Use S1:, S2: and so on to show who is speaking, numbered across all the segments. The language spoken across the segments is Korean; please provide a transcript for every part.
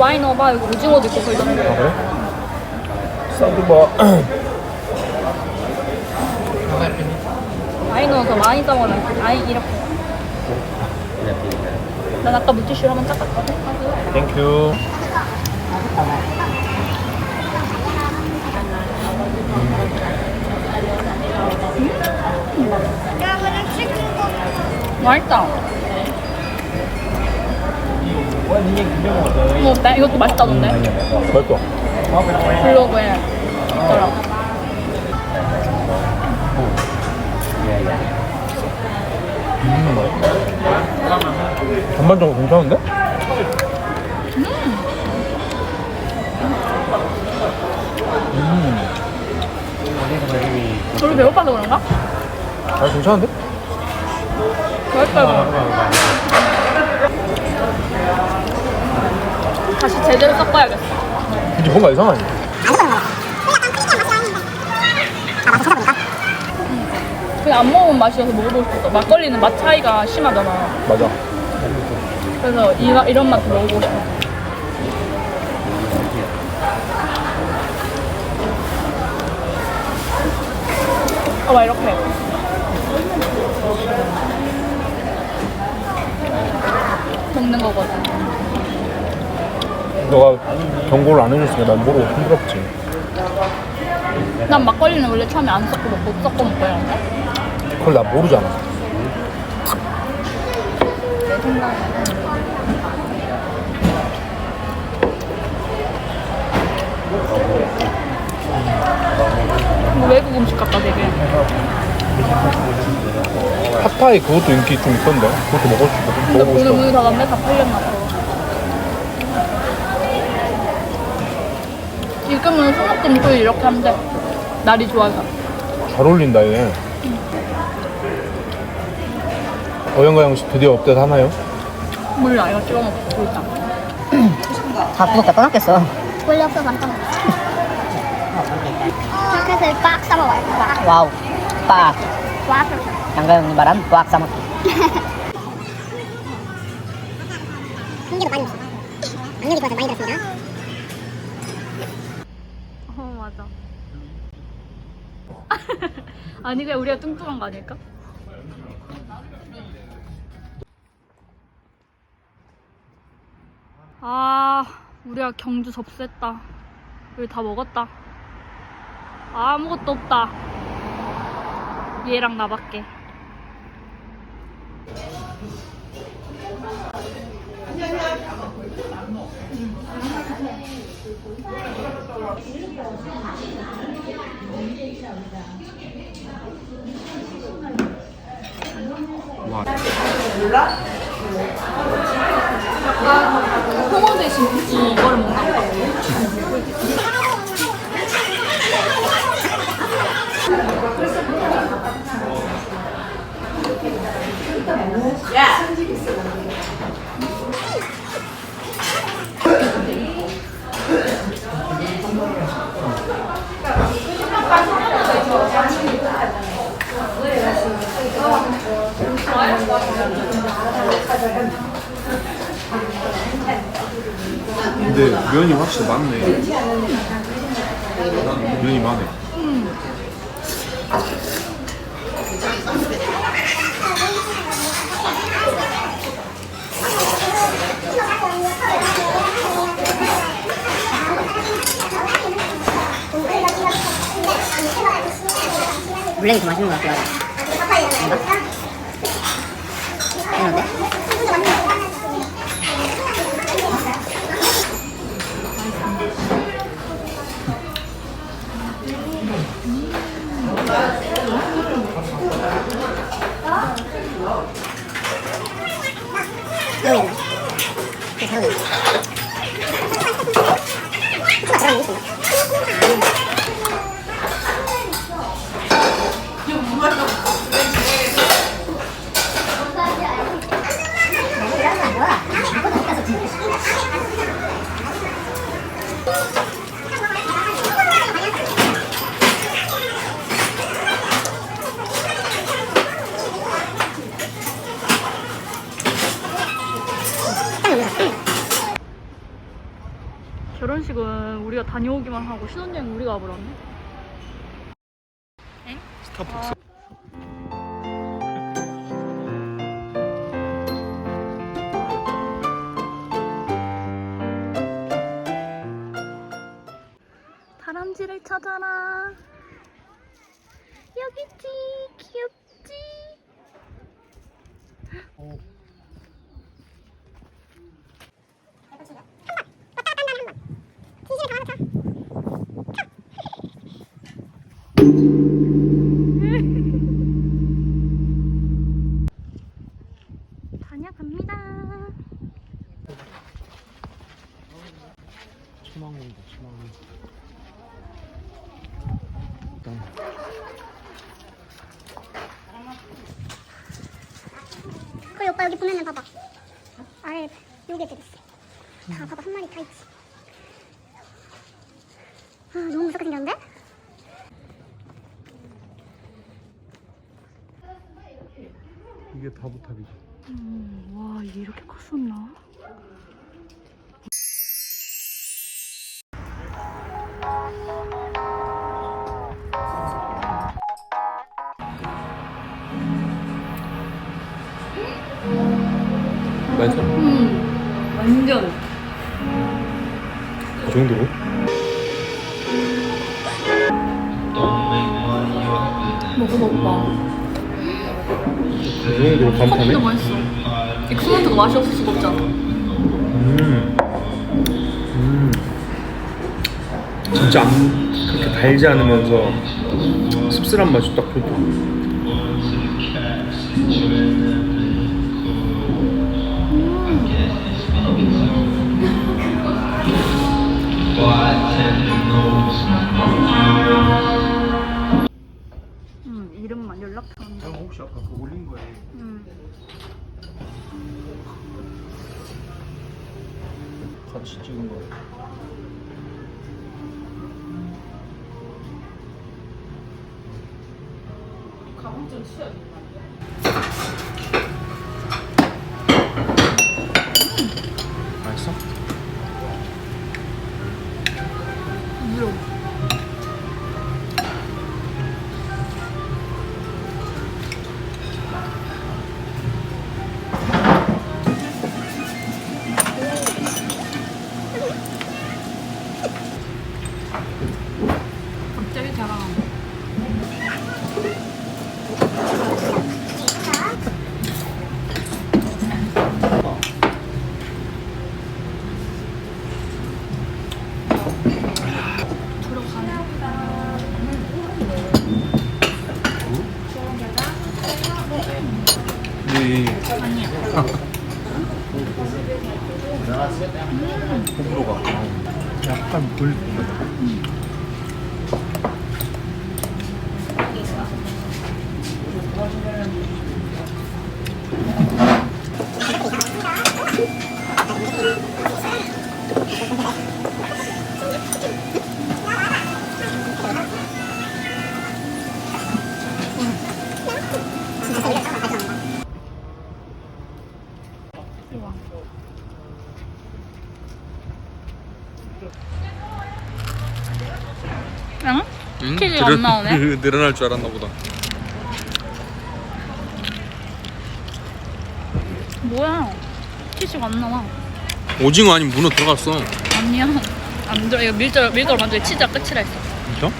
S1: 더 많이 넣어봐. 여기 오징어도 있고 걸렸는데.
S2: 아 그래? 싸두바
S1: 많이 넣어서 많이 싸먹으라. 아니 이렇게. 난 아까 물티슈 한번 닦았거든.
S2: 땡큐
S1: 맛있다. 뭐 어때? 이것도 맛있다던데?
S2: 맛있어
S1: 블로그에 있더라.
S2: 전반적으로 괜찮은데?
S1: 별로 배고파서 그런가?
S2: 아 괜찮은데?
S1: 맛있다 이거. 다시 제대로 섞어야겠어.
S2: 이게 뭔가 이상하지?
S1: 그냥 안 먹으면 맛이어서 먹어보고 싶었어. 막걸리는 맛 차이가 심하잖아.
S2: 맞아
S1: 그래서 이, 이런 맛도 먹어보고 싶어. 어, 막 이렇게. 먹는 거거든.
S2: 너가 경고를 안 해줬으니까 난 모르고 힘들었지
S1: 난 막걸리는 원래 처음에 안 섞고 먹고 섞어 먹고 이러는데.
S2: 그걸 나 모르잖아
S1: 내 생각에. 뭐 외국 음식 같다 되게.
S2: 핫파이 그것도 인기 좀 있던데 그것도 먹을 수 있고
S1: 근데 오늘
S2: 싶어
S1: 문이 닫았네 다 팔렸나 봐. 지금은 소모금 토일 이렇게 하면 돼. 날이 좋아서.
S2: 잘 어울린다 얘 어영가영식 드디어 업데이트 하나요?
S1: 몰라 이거 찍어 먹고 일단.
S3: 다 구독자 떠났겠어.
S4: 원래 없어서 안 떠먹어. 포켓을 꽉 싸먹어요. 꽉.
S3: 와우. 빡.
S4: 꽉.
S3: 양가영이 말한 꽉 싸먹기.
S4: 한 개도 많이 넣었어. 악력이 좋아서 많이 들었습니다.
S1: 어 맞아. 아니 그냥 우리가 뚱뚱한 거 아닐까? 아 우리가 경주 접수했다. 여기 다 먹었다. 아무것도 없다. 얘랑 나밖에. 홍어 대신 이거를 먹나 보다.
S5: 근데 면이 확실히 많네. 면이 많네.
S3: 블랙이 더 맛있는 것 같기도 하고. 이런데?
S4: 여기 있네. 그 잘 어울리네. 후추가 들어가는 게 있습니다.
S1: 신혼여행은 우리가 다녀오기만 하고 신혼여행 우리가 와버렸네.
S2: 스타벅스.
S1: 다람쥐를 찾아라. 여기 있지. 귀엽지. 다녀갑니다.
S2: 천왕원이다 천왕원.
S4: 그리고 오빠 여기 보면은 봐봐. 아래 요괴들 있어. 다 봐봐 한 마리 다 있지. 아 너무 무섭게 생겼는데?
S2: 이게 다부탑이지.
S1: 음, 와 이게 이렇게 컸었나?
S2: 맛있어?
S1: 음, 완전
S2: 그 정도로?
S1: 먹어봐.
S2: 그 정도로 감탄해?
S1: 커피도 맛있어. 엑스먼트가 맛이 없을 수가 없잖아.
S2: 음. 음. 진짜 안, 그렇게 달지 않으면서 씁쓸한 맛이 딱 좋다.
S1: 음, 이름만 연락처.
S5: 형 혹시 아까 그 올린 거에
S1: 음.
S5: 같이 찍은 거
S2: 맛있어? 이
S1: 아니야.
S2: 호불호가 약간 물.
S1: 응? 안 나오네?
S2: 늘어날 줄 알았나 보다.
S1: 뭐야? 치즈가 안 나와.
S2: 오징어 아니면 문어 들어갔어.
S1: 아니야. 안 들어. 이거 밀가루, 밀가루 만들기 치즈가 끝이라 했어.
S2: 진짜?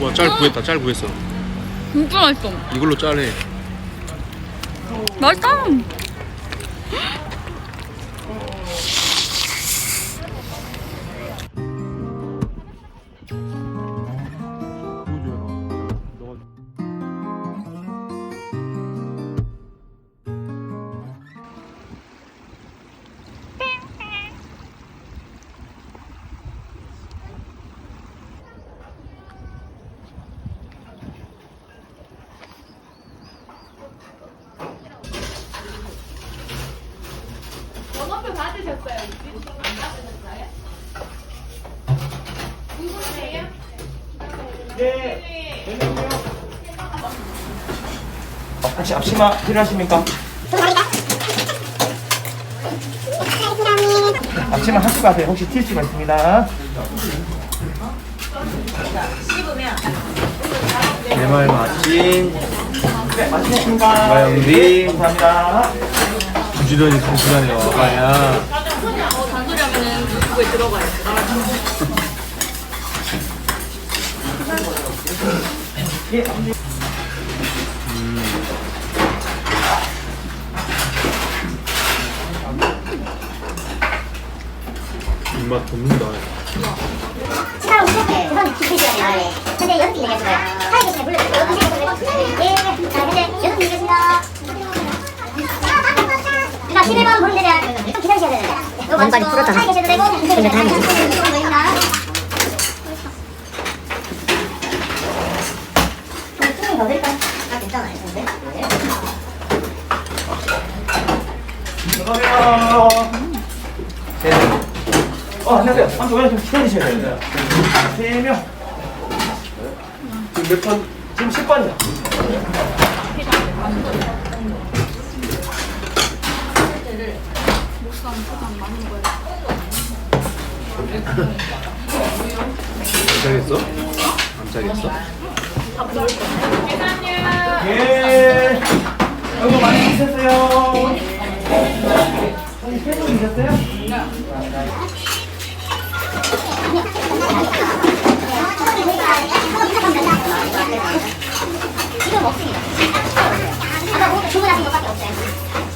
S2: 와, 짤 구했다. 짤 구했어.
S1: 진짜 맛있어.
S2: 이걸로 짤해.
S1: 맛있다.
S6: 네. 혹시 앞치마 필요하십니까? 앞치마 하시고 가세요. 혹시 튈수가 있습니다.
S5: 내말 마친
S6: 네, 마치겠습니다.
S5: 마영비
S6: 감사합니다.
S5: 부지런히 부지런히 와봐야
S1: 들어가야 돼.
S2: 입맛 돋는다.
S3: 시간은 부족해. 그건 기술이잖아요. 근데 여섯 개 얘기했어요. 하나 계시네, 불러주세요. 여섯 개 불러주세요. 예, 자, 현재 여섯 개 얘기했습니다. 자, 11번 부르면 되냐? 좀 기다리셔야 되는데. 맞추고
S7: 풀었잖아. 근데 다행이지.
S3: 보입니다. 좀더 드릴까요? 아, 괜찮아요. 근데. 네.
S6: 안녕하세요. 네. 어, 안녕하세요. 한 조금 좀 기다리셔야 됩니다. 세 명. 지금 몇 번? 지금 10번이요.
S5: 안 짜겠어? 안 짜겠어?
S6: 예. 여기 많이 드셨어요. 형님 세분 드셨어요?
S3: 지금 없습니다. 아까 뭐 주문하신 것밖에 없어요.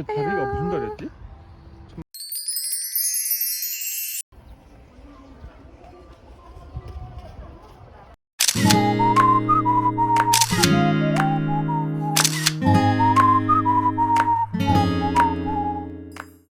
S3: 에 그거 받